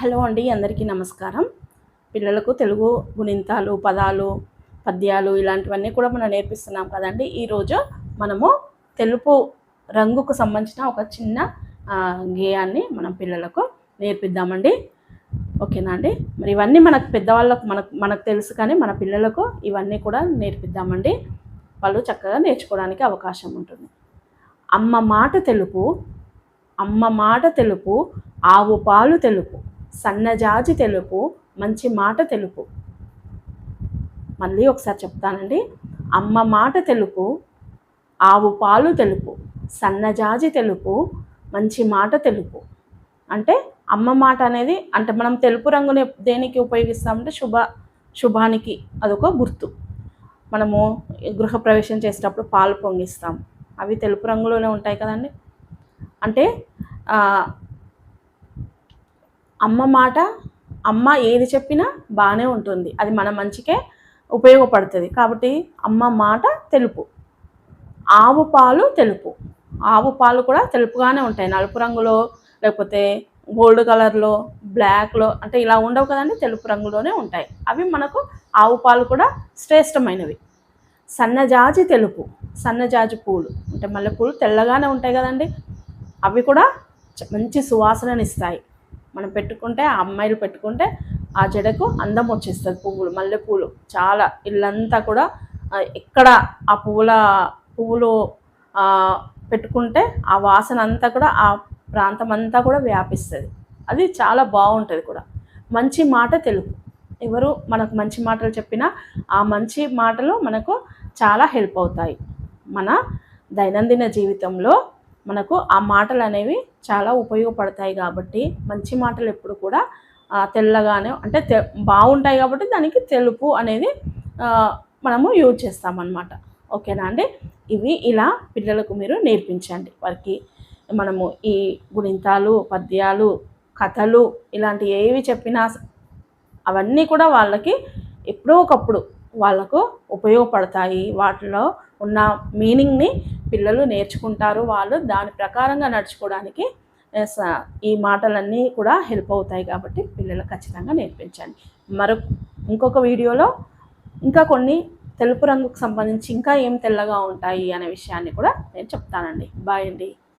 Hello అండి అందరికీ నమస్కారం. పిల్లలకు తెలుగు గుణింతాలు పదాలు పద్యాలు ఇలాంటివన్నీ కూడా మనం నేర్పిస్తున్నాం కదండి. ఈరోజు మనము తెలుపు రంగుకు సంబంధించిన ఒక చిన్న గేయాన్ని మనం పిల్లలకు నేర్పిద్దామండి. ఓకేనా అండి? మరి ఇవన్నీ మనకు పెద్దవాళ్ళకు మనకు మనకు తెలుసు కానీ మన పిల్లలకు ఇవన్నీ కూడా నేర్పిద్దామండి. వాళ్ళు చక్కగా నేర్చుకోవడానికి అవకాశం ఉంటుంది. అమ్మ మాట తెలుపు అమ్మ మాట తెలుపు ఆవు పాలు తెలుపు. సన్నజాజి తెలుపు మంచి మాట తెలుపు. మళ్ళీ ఒకసారి చెప్తానండి. అమ్మ మాట తెలుపు ఆవు పాలు తెలుపు సన్నజాజి తెలుపు మంచి మాట తెలుపు. అంటే అమ్మ మాట అనేది అంటే మనం తెలుపు రంగుని దేనికి ఉపయోగిస్తామంటే శుభ శుభానికి అదొక గుర్తు. మనము గృహప్రవేశం చేసేటప్పుడు పాలు పొంగిస్తాం. అవి తెలుపు రంగులోనే ఉంటాయి కదండి. అంటే అమ్మ మాట అమ్మ ఏది చెప్పినా బాగానే ఉంటుంది. అది మన మంచికే ఉపయోగపడుతుంది. కాబట్టి అమ్మ మాట తెలుపు. ఆవు పాలు తెలుపు. ఆవు పాలు కూడా తెలుపుగానే ఉంటాయి. నలుపు రంగులో లేకపోతే గోల్డ్ కలర్లో బ్లాక్లో అంటే ఇలా ఉండవు కదండి తెలుపు రంగులోనే ఉంటాయి. అవి మనకు ఆవు పాలు కూడా శ్రేష్టమైనవి. సన్నజాజి తెలుపు. సన్నజాజి పూలు. అంటే మల్లెపూలు తెల్లగానే ఉంటాయి కదండి. అవి కూడా మంచి సువాసనని ఇస్తాయి మనం పెట్టుకుంటే ఆ అమ్మాయిలు పెట్టుకుంటే ఆ జడకు అందం వచ్చేస్తుంది పువ్వులు మల్లెపూలు. చాలా ఇల్లంతా కూడా ఎక్కడ ఆ పువ్వుల పువ్వులు పెట్టుకుంటే ఆ వాసన అంతా కూడా ఆ ప్రాంతం అంతా కూడా వ్యాపిస్తుంది. అది చాలా బాగుంటుంది కూడా. మంచి మాట తెలుపు. ఎవరు మనకు మంచి మాటలు చెప్పినా ఆ మంచి మాటలు మనకు చాలా హెల్ప్ అవుతాయి. మన దైనందిన జీవితంలో మనకు ఆ మాటలు అనేవి చాలా ఉపయోగపడతాయి కాబట్టి మంచి మాటలు ఎప్పుడు కూడా తెల్లగానే అంటే తె బాగుంటాయి కాబట్టి దానికి తెలుపు అనేది మనము యూజ్ చేస్తామన్నమాట. ఓకేనా అండి? ఇవి ఇలా పిల్లలకు మీరు నేర్పించండి. వారికి మనము ఈ గుణింతాలు పద్యాలు కథలు ఇలాంటి ఏవి చెప్పినా అవన్నీ కూడా వాళ్ళకి ఎప్పుడో ఒకప్పుడు వాళ్ళకు ఉపయోగపడతాయి. వాటిలో ఉన్న మీనింగ్ని పిల్లలు నేర్చుకుంటారు. వాళ్ళు దాని ప్రకారంగా నడుచుకోవడానికి స- ఈ మాటలన్నీ కూడా హెల్ప్ అవుతాయి కాబట్టి పిల్లలకు ఖచ్చితంగా నేర్పించండి. మరొక ఇంకొక వీడియోలో ఇంకా కొన్ని తెలుపు రంగుకు సంబంధించి ఇంకా ఏం తెల్లగా ఉంటాయి అనే విషయాన్ని కూడా నేను చెప్తానండి. బాయ్ అండి.